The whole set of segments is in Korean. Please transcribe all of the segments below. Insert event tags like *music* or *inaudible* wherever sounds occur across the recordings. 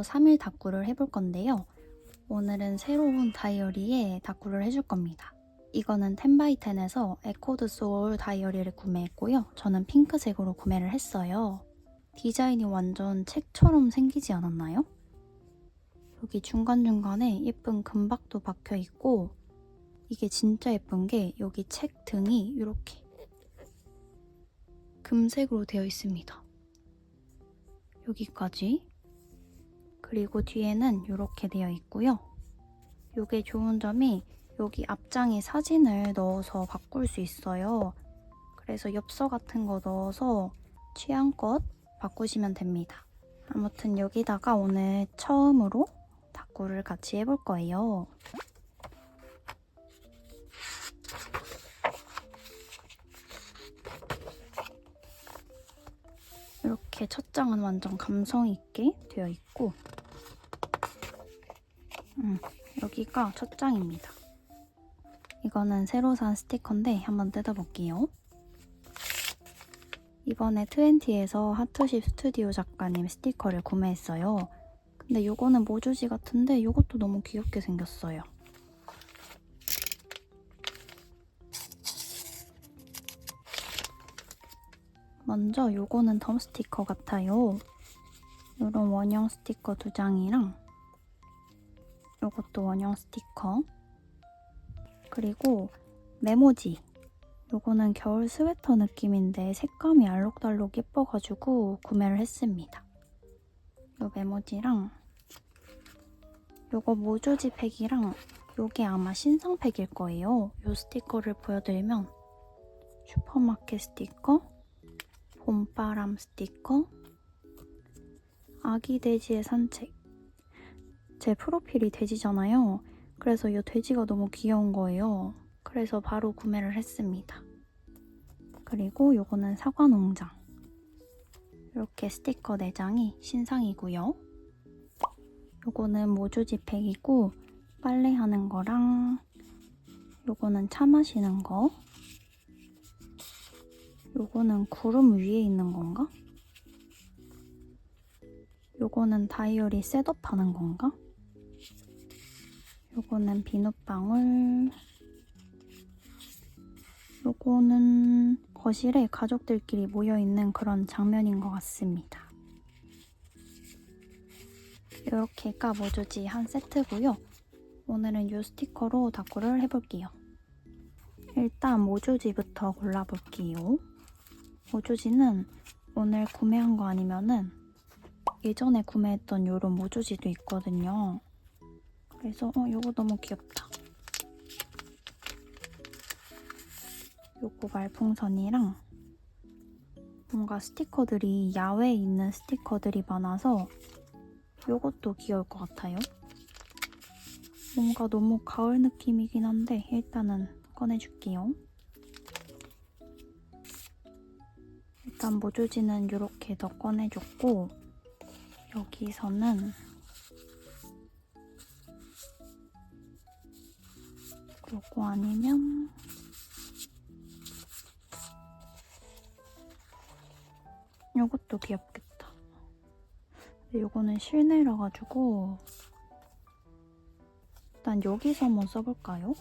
오늘도 3일 다꾸를 해볼 건데요. 오늘은 새로운 다이어리에 다꾸를 해줄 겁니다. 이거는 10x10에서 에코드 소울 다이어리를 구매했고요. 저는 핑크색으로 구매를 했어요. 디자인이 완전 책처럼 생기지 않았나요? 여기 중간중간에 예쁜 금박도 박혀 있고 이게 진짜 예쁜 게 여기 책 등이 이렇게 금색으로 되어 있습니다. 여기까지. 그리고 뒤에는 이렇게 되어 있고요. 이게 좋은 점이 여기 앞장에 사진을 넣어서 바꿀 수 있어요. 그래서 엽서 같은 거 넣어서 취향껏 바꾸시면 됩니다. 아무튼 여기다가 오늘 처음으로 다꾸를 같이 해볼 거예요. 이렇게 첫 장은 완전 감성 있게 되어 있고 음, 여기가 첫 장입니다. 이거는 새로 산 스티커인데 한번 뜯어볼게요. 이번에 트웬티에서 하트십 스튜디오 작가님 스티커를 구매했어요. 근데 이거는 모주지 같은데 이것도 너무 귀엽게 생겼어요. 먼저 요거는 덤 스티커 같아요. 요런 원형 스티커 두 장이랑 요것도 원형 스티커 그리고 메모지 요거는 겨울 스웨터 느낌인데 색감이 알록달록 예뻐가지고 구매를 했습니다. 요 메모지랑 요거 모조지 팩이랑 요게 아마 신상 팩일 거예요. 요 스티커를 보여드리면 슈퍼마켓 스티커 봄바람 스티커 아기 돼지의 산책 제 프로필이 돼지잖아요. 그래서 이 돼지가 너무 귀여운 거예요. 그래서 바로 구매를 했습니다. 그리고 요거는 사과 농장 이렇게 스티커 4장이 신상이고요. 요거는 모조지 팩이고 빨래하는 거랑 요거는 차 마시는 거 요거는 구름 위에 있는 건가? 요거는 다이어리 셋업 하는 건가? 요거는 비눗방울 요거는 거실에 가족들끼리 모여있는 그런 장면인 것 같습니다. 이렇게가 모조지 한 세트고요. 오늘은 요 스티커로 다꾸를 해볼게요. 일단 모조지부터 골라볼게요. 모조지는 오늘 구매한 거 아니면은 예전에 구매했던 요런 모조지도 있거든요. 그래서 어 요거 너무 귀엽다. 요거 말풍선이랑 뭔가 스티커들이 야외에 있는 스티커들이 많아서 요것도 귀여울 것 같아요. 뭔가 너무 가을 느낌이긴 한데 일단은 꺼내줄게요. 일단 모조지는 이렇게 더 꺼내줬고 여기서는 요거 아니면 요것도 귀엽겠다. 근데 요거는 실내라 가지고 일단 여기서 한번 써볼까요?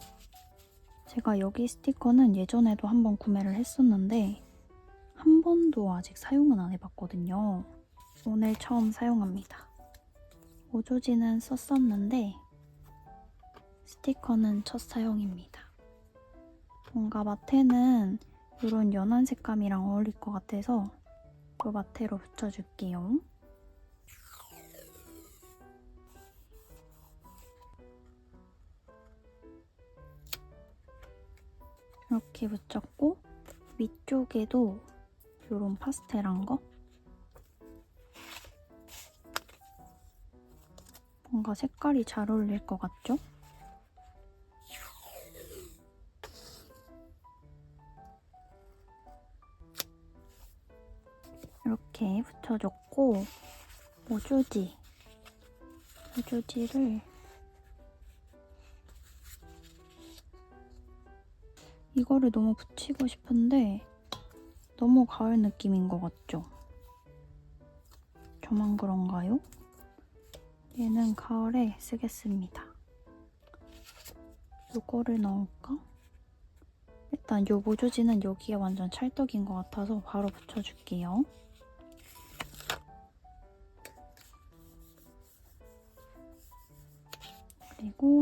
제가 여기 스티커는 예전에도 한번 구매를 했었는데 한 번도 아직 사용은 안 해봤거든요. 오늘 처음 사용합니다. 모조지는 썼었는데 스티커는 첫 사용입니다. 뭔가 마테는 이런 연한 색감이랑 어울릴 것 같아서 이 마테로 붙여줄게요. 이렇게 붙였고 위쪽에도 이런 파스텔한 거 뭔가 색깔이 잘 어울릴 것 같죠? 이렇게 붙여줬고 모조지 모조지를 이거를 너무 붙이고 싶은데 너무 가을 느낌인 것 같죠? 저만 그런가요? 얘는 가을에 쓰겠습니다. 요거를 넣을까? 일단 요 모조지는 여기에 완전 찰떡인 것 같아서 바로 붙여줄게요.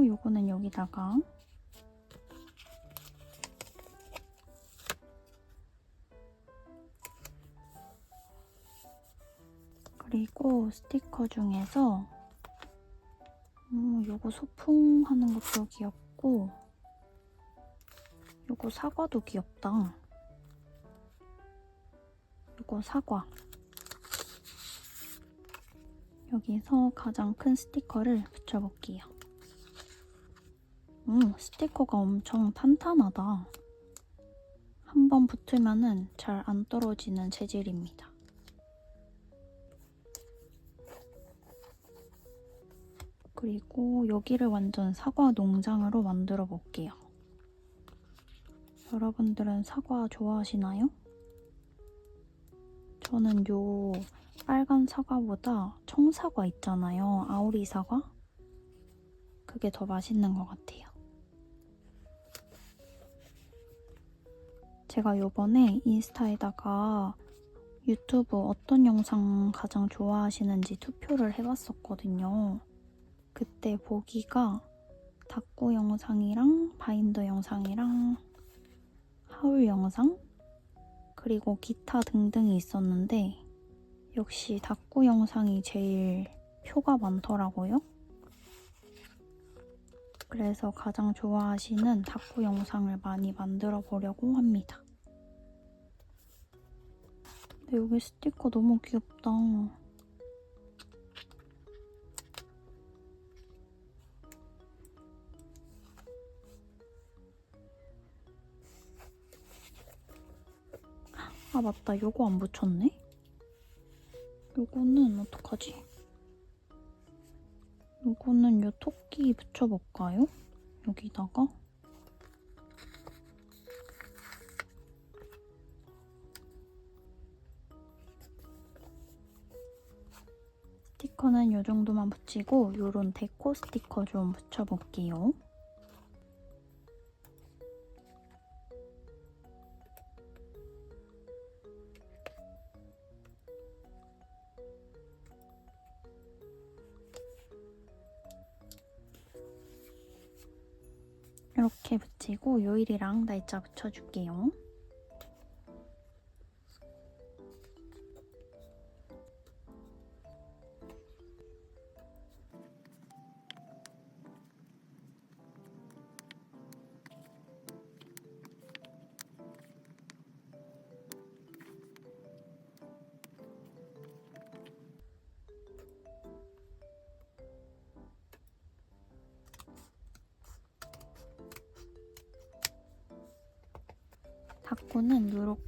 요거는 여기다가 그리고 스티커 중에서 음, 요거 소풍 하는 것도 귀엽고 요거 사과도 귀엽다. 요거 사과. 여기서 가장 큰 스티커를 붙여볼게요. 음, 스티커가 엄청 탄탄하다. 한번 붙으면은 잘 안 떨어지는 재질입니다. 그리고 여기를 완전 사과 농장으로 만들어 볼게요. 여러분들은 사과 좋아하시나요? 저는 요 빨간 사과보다 청사과 있잖아요. 아오리 사과? 그게 더 맛있는 것 같아요. 제가 요번에 인스타에다가 유튜브 어떤 영상 가장 좋아하시는지 투표를 해봤었거든요. 그때 보기가 닭구 영상이랑 바인더 영상이랑 하울 영상 그리고 기타 등등이 있었는데 역시 닭구 영상이 제일 표가 많더라고요. 그래서 가장 좋아하시는 닭구 영상을 많이 만들어 보려고 합니다. 근데 여기 스티커 너무 귀엽다. 아 맞다 요거 안 붙였네? 요거는 어떡하지? 요거는 요 토끼 붙여볼까요? 여기다가 스티커는 요 정도만 붙이고 요런 데코 스티커 좀 붙여볼게요. 이렇게 붙이고 요일이랑 날짜 붙여줄게요.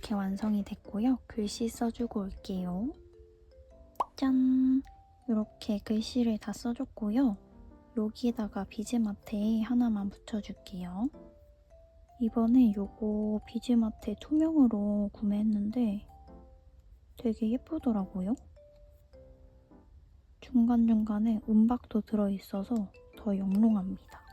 이렇게 완성이 됐고요. 글씨 써주고 올게요. 짠! 이렇게 글씨를 다 써줬고요. 여기에다가 비즈마테 하나만 붙여줄게요. 이번에 요거 비즈마테 투명으로 구매했는데 되게 예쁘더라고요. 중간중간에 은박도 들어있어서 더 영롱합니다.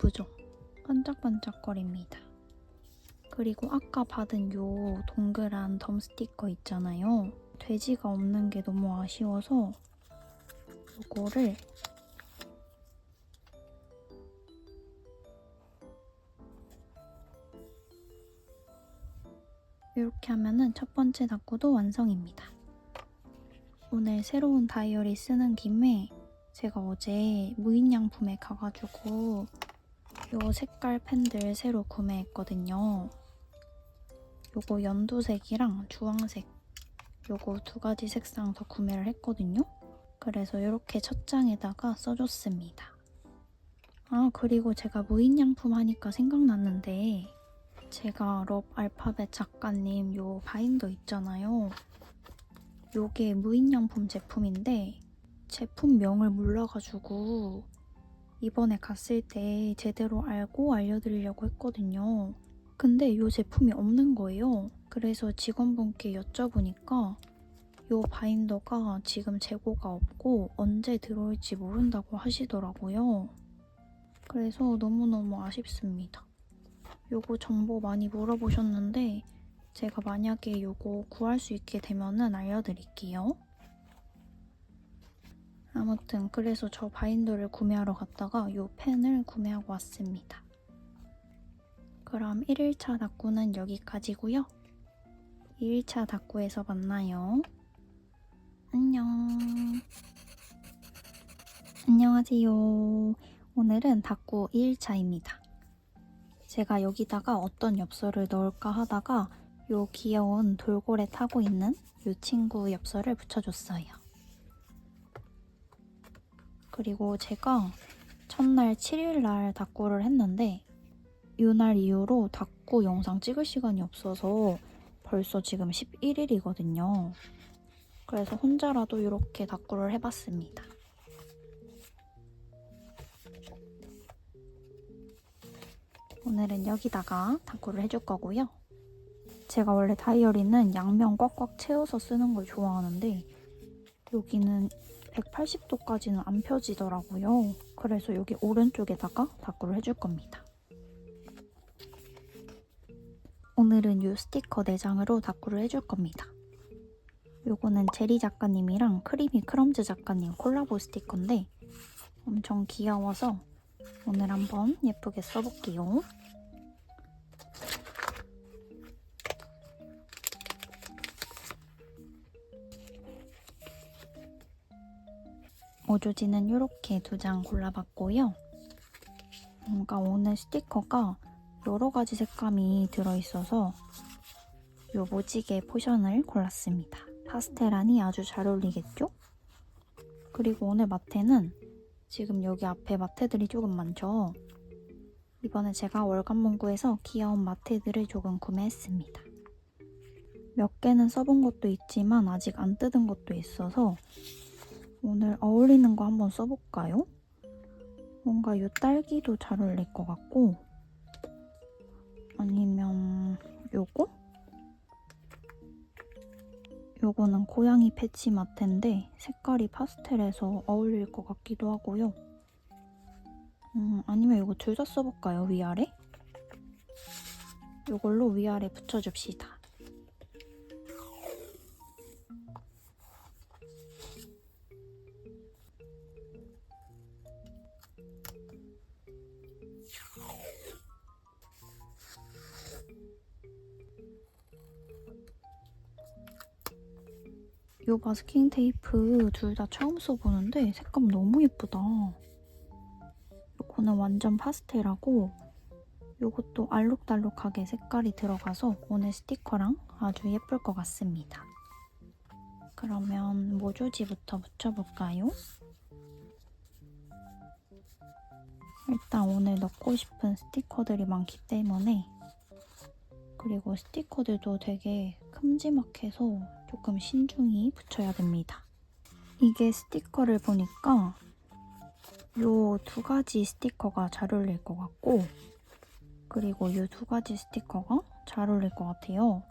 예쁘죠? 반짝반짝거립니다. 그리고 아까 받은 요 동그란 덤 스티커 있잖아요. 돼지가 없는 게 너무 아쉬워서 요거를 이렇게 하면은 첫 번째 닭구도 완성입니다. 오늘 새로운 다이어리 쓰는 김에 제가 어제 무인양품에 가가지고 요 색깔 펜들 새로 구매했거든요. 요거 연두색이랑 주황색 요거 두 가지 색상 더 구매를 했거든요. 그래서 이렇게 첫 장에다가 써줬습니다. 아 그리고 제가 무인양품 하니까 생각났는데 제가 럽 알파벳 작가님 요 바인더 있잖아요. 요게 무인양품 제품인데 제품명을 몰라가지고 이번에 갔을 때 제대로 알고 알려드리려고 했거든요. 근데 요 제품이 없는 거예요. 그래서 직원분께 여쭤보니까 요 바인더가 지금 재고가 없고 언제 들어올지 모른다고 하시더라고요. 그래서 너무너무 아쉽습니다. 요거 정보 많이 물어보셨는데 제가 만약에 요거 구할 수 있게 되면은 알려드릴게요. 아무튼 그래서 저 바인더를 구매하러 갔다가 요 펜을 구매하고 왔습니다. 그럼 1일차 닭구는 여기까지고요. 2일차 닭구에서 만나요. 안녕. 안녕하세요. 오늘은 닭구 2일차입니다. 제가 여기다가 어떤 엽서를 넣을까 하다가 요 귀여운 돌고래 타고 있는 요 친구 엽서를 붙여줬어요. 그리고 제가 첫날 7일날 닭구를 했는데 이날 이후로 닭구 영상 찍을 시간이 없어서 벌써 지금 11일이거든요. 그래서 혼자라도 이렇게 닭구를 해봤습니다. 오늘은 여기다가 닭구를 해줄 거고요. 제가 원래 다이어리는 양면 꽉꽉 채워서 쓰는 걸 좋아하는데 여기는 180도까지는 안 펴지더라고요. 그래서 여기 오른쪽에다가 닭구를 해줄 겁니다. 오늘은 이 스티커 4장으로 닭구를 해줄 겁니다. 요거는 제리 작가님이랑 크리미 크럼즈 작가님 콜라보 스티커인데 엄청 귀여워서 오늘 한번 예쁘게 써볼게요. 오조지는 이렇게 두 장 골라봤고요. 뭔가 오늘 스티커가 여러 가지 색감이 들어있어서 이 무지개 포션을 골랐습니다. 파스텔하니 아주 잘 어울리겠죠? 그리고 오늘 마테는 지금 여기 앞에 마테들이 조금 많죠? 이번에 제가 월간 문구에서 귀여운 마테들을 조금 구매했습니다. 몇 개는 써본 것도 있지만 아직 안 뜯은 것도 있어서 오늘 어울리는 거 한번 써볼까요? 뭔가 이 딸기도 잘 어울릴 것 같고 아니면 요거? 요거는 고양이 패치 마테인데 색깔이 파스텔해서 어울릴 것 같기도 하고요. 음, 아니면 이거 둘 다 써볼까요? 위아래? 요걸로 위아래 붙여줍시다. 요 마스킹 테이프 둘 다 처음 써보는데 색감 너무 예쁘다. 요거는 완전 파스텔하고 요것도 알록달록하게 색깔이 들어가서 오늘 스티커랑 아주 예쁠 것 같습니다. 그러면 모조지부터 붙여볼까요? 일단 오늘 넣고 싶은 스티커들이 많기 때문에 그리고 스티커들도 되게 큼지막해서 조금 신중히 붙여야 됩니다. 이게 스티커를 보니까 요 두 가지 스티커가 잘 어울릴 것 같고 그리고 요 두 가지 스티커가 잘 어울릴 것 같아요.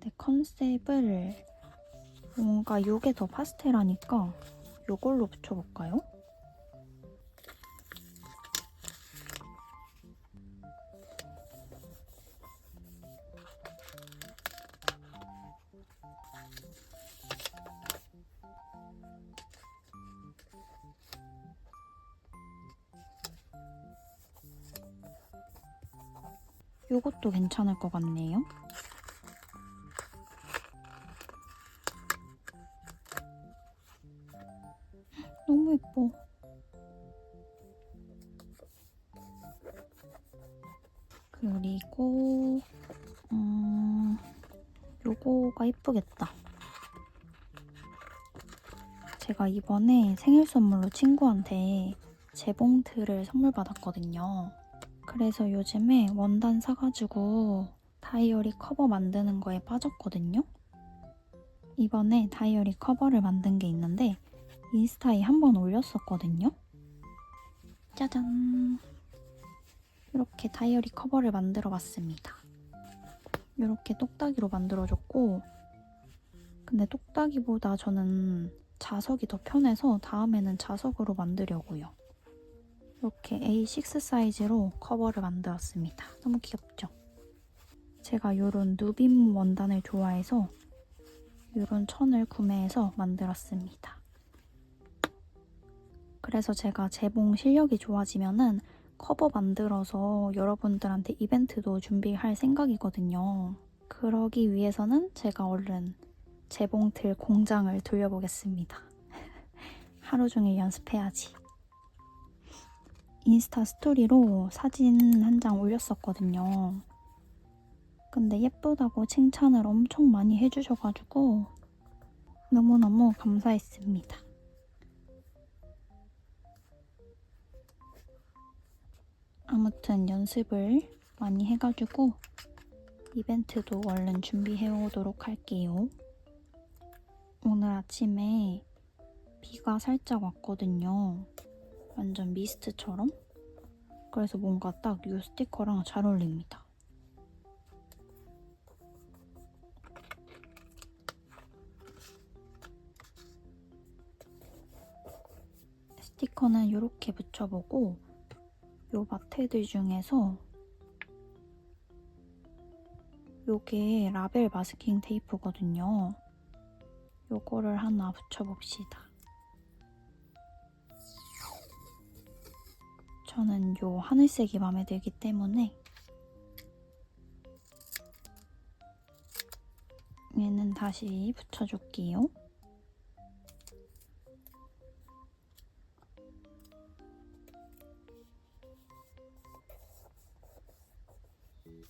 근데 컨셉을 뭔가 요게 더 파스텔하니까 요걸로 붙여볼까요? 요것도 괜찮을 것 같네요. 너무 예뻐. 그리고 음 요거가 예쁘겠다. 제가 이번에 생일 선물로 친구한테 재봉틀을 선물 받았거든요. 그래서 요즘에 원단 사가지고 다이어리 커버 만드는 거에 빠졌거든요. 이번에 다이어리 커버를 만든 게 있는데 인스타에 한번 올렸었거든요. 짜잔! 이렇게 다이어리 커버를 만들어 봤습니다. 이렇게 똑딱이로 만들어줬고 근데 똑딱이보다 저는 자석이 더 편해서 다음에는 자석으로 만들려고요. 이렇게 A6 사이즈로 커버를 만들었습니다. 너무 귀엽죠? 제가 이런 누빔 원단을 좋아해서 이런 천을 구매해서 만들었습니다. 그래서 제가 재봉 실력이 좋아지면은 커버 만들어서 여러분들한테 이벤트도 준비할 생각이거든요. 그러기 위해서는 제가 얼른 재봉틀 공장을 돌려보겠습니다. *laughs* 하루 종일 연습해야지. 인스타 스토리로 사진 한 장 올렸었거든요. 근데 예쁘다고 칭찬을 엄청 많이 해주셔가지고 너무너무 감사했습니다. 아무튼 연습을 많이 해가지고 이벤트도 얼른 준비해 오도록 할게요. 오늘 아침에 비가 살짝 왔거든요. 완전 미스트처럼. 그래서 뭔가 딱 이 스티커랑 잘 어울립니다. 스티커는 이렇게 붙여보고 요 마테들 중에서 요게 라벨 마스킹 테이프거든요. 요거를 하나 붙여봅시다. 저는 요 하늘색이 마음에 들기 때문에 얘는 다시 붙여줄게요.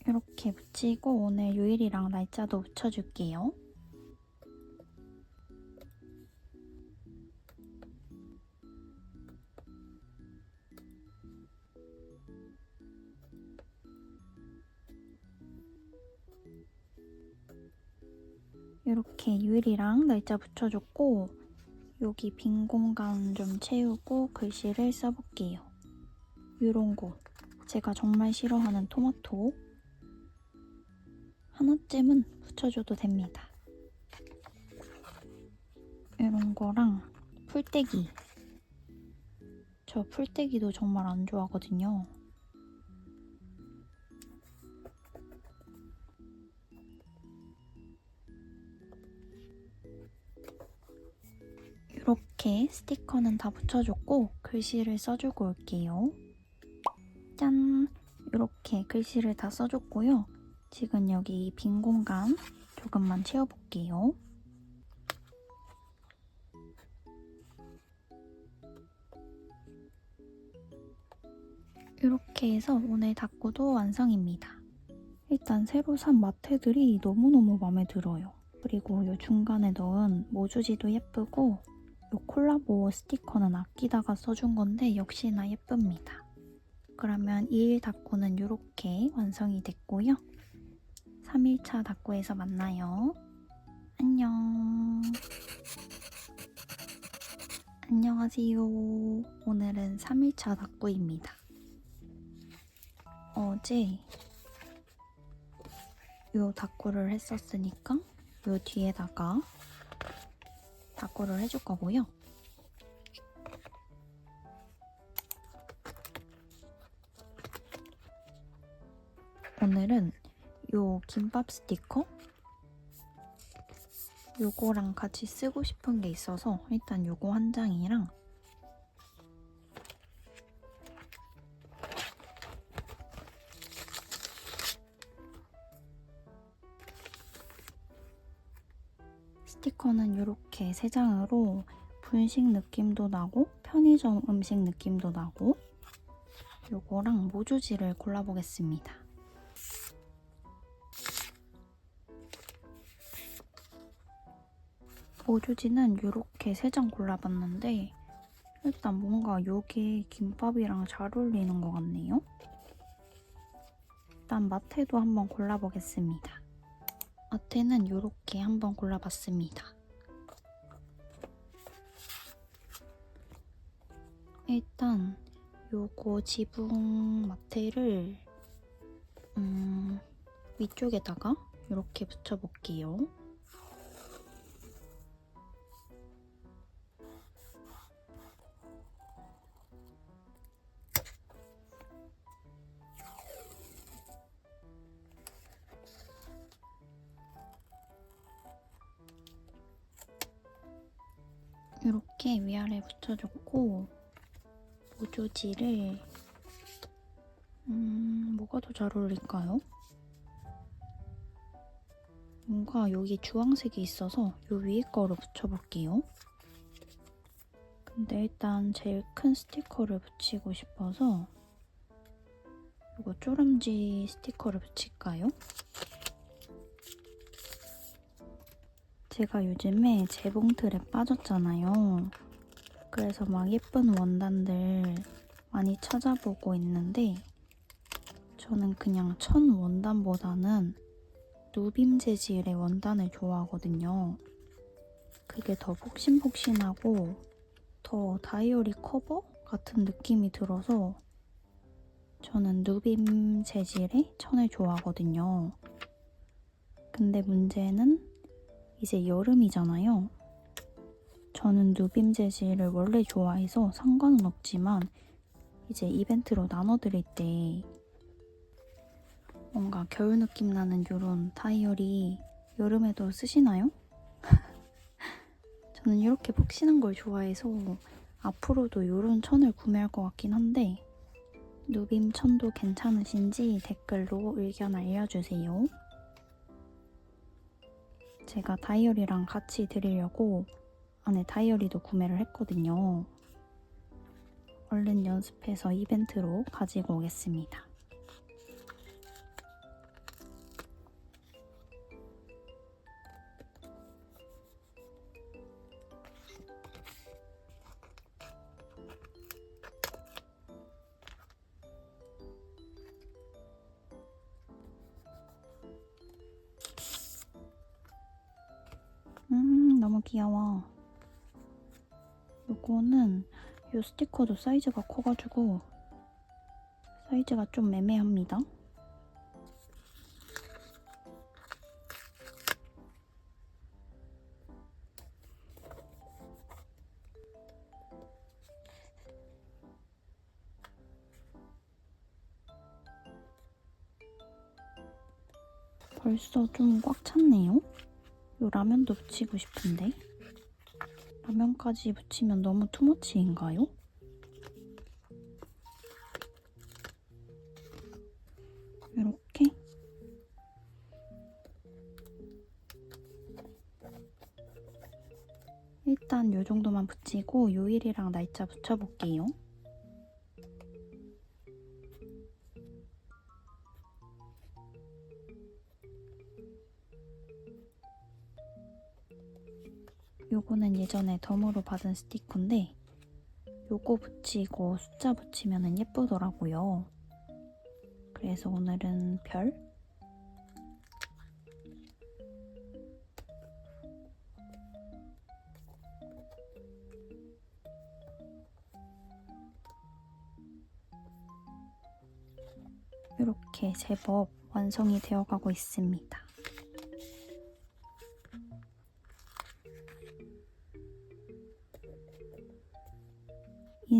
이렇게 붙이고 오늘 요일이랑 날짜도 붙여줄게요. 이렇게 요일이랑 날짜 붙여줬고 여기 빈 공간 좀 채우고 글씨를 써볼게요. 요런 거 제가 정말 싫어하는 토마토 하나쯤은 붙여줘도 됩니다. 이런 거랑 풀떼기. 저 풀떼기도 정말 안 좋아하거든요. 이렇게 스티커는 다 붙여줬고 글씨를 써주고 올게요. 짠! 이렇게 글씨를 다 써줬고요. 지금 여기 빈 공간 조금만 채워볼게요. 이렇게 해서 오늘 다꾸도 완성입니다. 일단 새로 산 마테들이 너무너무 마음에 들어요. 그리고 이 중간에 넣은 모주지도 예쁘고 이 콜라보 스티커는 아끼다가 써준 건데 역시나 예쁩니다. 그러면 2일 다꾸는 이렇게 완성이 됐고요. 3일차 다꾸에서 만나요. 안녕. 안녕하세요. 오늘은 3일차 다꾸입니다. 어제 요 다꾸를 했었으니까 요 뒤에다가 다꾸를 해줄 거고요. 오늘은 요 김밥 스티커 요거랑 같이 쓰고 싶은 게 있어서 일단 요거 한 장이랑 스티커는 이렇게 세 장으로 분식 느낌도 나고 편의점 음식 느낌도 나고 요거랑 모주지를 골라보겠습니다. 모주지는 이렇게 세 장 골라봤는데 일단 뭔가 요게 김밥이랑 잘 어울리는 것 같네요. 일단 마테도 한번 골라보겠습니다. 어태는 이렇게 한번 골라봤습니다. 일단 요거 지붕 마테를 음, 위쪽에다가 이렇게 붙여볼게요. 이렇게 위아래 붙여줬고 모조지를 음 뭐가 더 잘 어울릴까요? 뭔가 여기 주황색이 있어서 요 위에 거를 붙여볼게요. 근데 일단 제일 큰 스티커를 붙이고 싶어서 이거 쪼람지 스티커를 붙일까요? 제가 요즘에 재봉틀에 빠졌잖아요. 그래서 막 예쁜 원단들 많이 찾아보고 있는데 저는 그냥 천 원단보다는 누빔 재질의 원단을 좋아하거든요. 그게 더 폭신폭신하고 더 다이어리 커버 같은 느낌이 들어서 저는 누빔 재질의 천을 좋아하거든요. 근데 문제는 이제 여름이잖아요. 저는 누빔 재질을 원래 좋아해서 상관은 없지만 이제 이벤트로 나눠드릴 때 뭔가 겨울 느낌 나는 이런 다이어리 여름에도 쓰시나요? *laughs* 저는 이렇게 폭신한 걸 좋아해서 앞으로도 이런 천을 구매할 것 같긴 한데 누빔 천도 괜찮으신지 댓글로 의견 알려주세요. 제가 다이어리랑 같이 드리려고 안에 다이어리도 구매를 했거든요. 얼른 연습해서 이벤트로 가지고 오겠습니다. 귀여워. 요거는 요 스티커도 사이즈가 커가지고 사이즈가 좀 애매합니다. 벌써 좀 꽉 찼네요. 요 라면도 붙이고 싶은데 라면까지 붙이면 너무 투머치인가요? 이렇게 일단 요 정도만 붙이고 요일이랑 날짜 붙여볼게요. 예전에 덤으로 받은 스티커인데 요거 붙이고 숫자 붙이면 예쁘더라고요. 그래서 오늘은 별 이렇게 제법 완성이 되어가고 있습니다.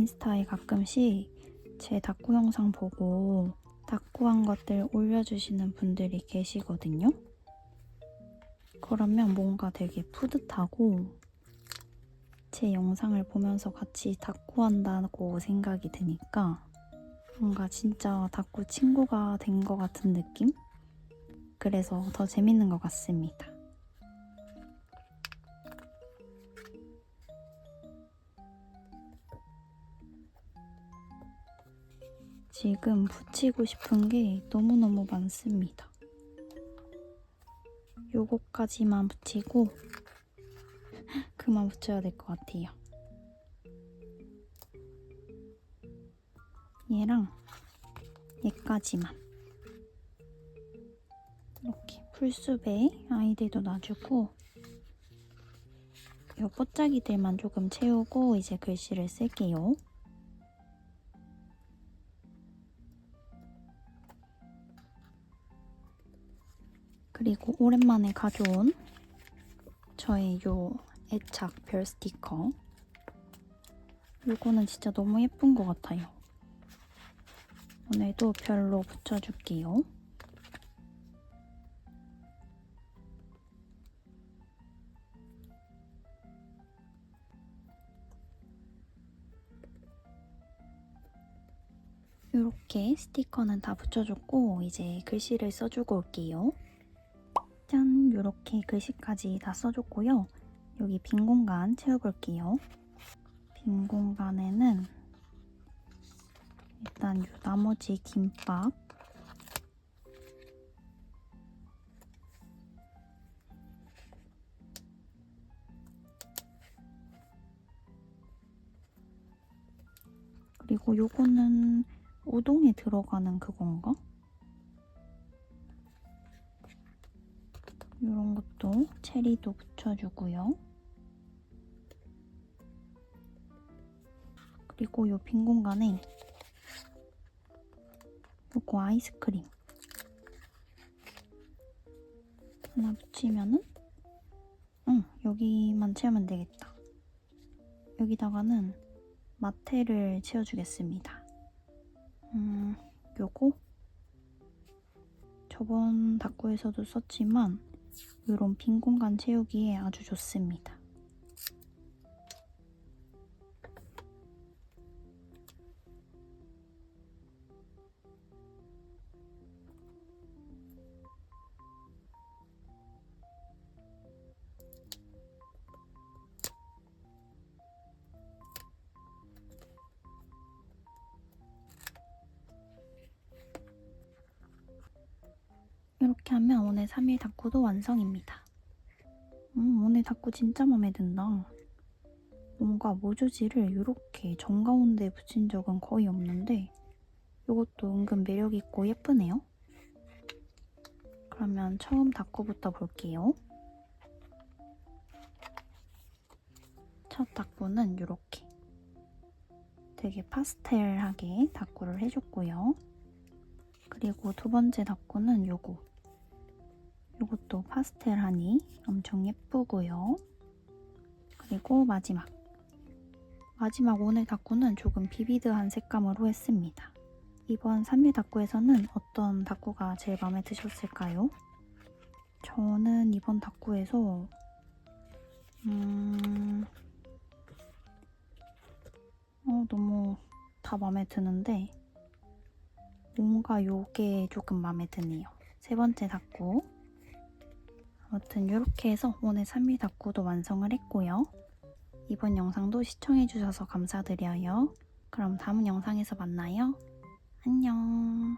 인스타에 가끔씩 제 다꾸 영상 보고 다꾸한 것들 올려주시는 분들이 계시거든요. 그러면 뭔가 되게 뿌듯하고 제 영상을 보면서 같이 다꾸한다고 생각이 드니까 뭔가 진짜 다꾸 친구가 된 것 같은 느낌? 그래서 더 재밌는 것 같습니다. 지금 붙이고 싶은 게 너무너무 많습니다. 요거까지만 붙이고 *laughs* 그만 붙여야 될 것 같아요. 얘랑 얘까지만 이렇게 풀숲에 아이들도 놔주고 요 뽀짝이들만 조금 채우고 이제 글씨를 쓸게요. 그리고 오랜만에 가져온 저의 요 애착 별 스티커. 요거는 진짜 너무 예쁜 것 같아요. 오늘도 별로 붙여줄게요. 이렇게 스티커는 다 붙여줬고 이제 글씨를 써주고 올게요. 짠! 이렇게 글씨까지 다 써줬고요. 여기 빈 공간 채워볼게요. 빈 공간에는 일단 이 나머지 김밥 그리고 요거는 우동에 들어가는 그건가? 체리도 붙여주고요. 그리고 요빈 공간에 요거 아이스크림 하나 붙이면은 응 여기만 채우면 되겠다. 여기다가는 마테를 채워주겠습니다. 음, 요거 저번 다꾸에서도 썼지만 이런 빈 공간 채우기에 아주 좋습니다. 오늘 3일 다꾸도 완성입니다. 음, 오늘 다꾸 진짜 마음에 든다. 뭔가 모주지를 이렇게 정가운데 붙인 적은 거의 없는데 이것도 은근 매력있고 예쁘네요. 그러면 처음 다꾸부터 볼게요. 첫 다꾸는 이렇게 되게 파스텔하게 다꾸를 해줬고요. 그리고 두 번째 다꾸는 요거 이것도 파스텔하니 엄청 예쁘고요. 그리고 마지막. 마지막 오늘 다꾸는 조금 비비드한 색감으로 했습니다. 이번 3일 다꾸에서는 어떤 다꾸가 제일 마음에 드셨을까요? 저는 이번 다꾸에서 음... 어, 너무 다 마음에 드는데 뭔가 요게 조금 마음에 드네요. 세 번째 다꾸 아무튼 이렇게 해서 오늘 3일 다꾸도 완성을 했고요. 이번 영상도 시청해주셔서 감사드려요. 그럼 다음 영상에서 만나요. 안녕.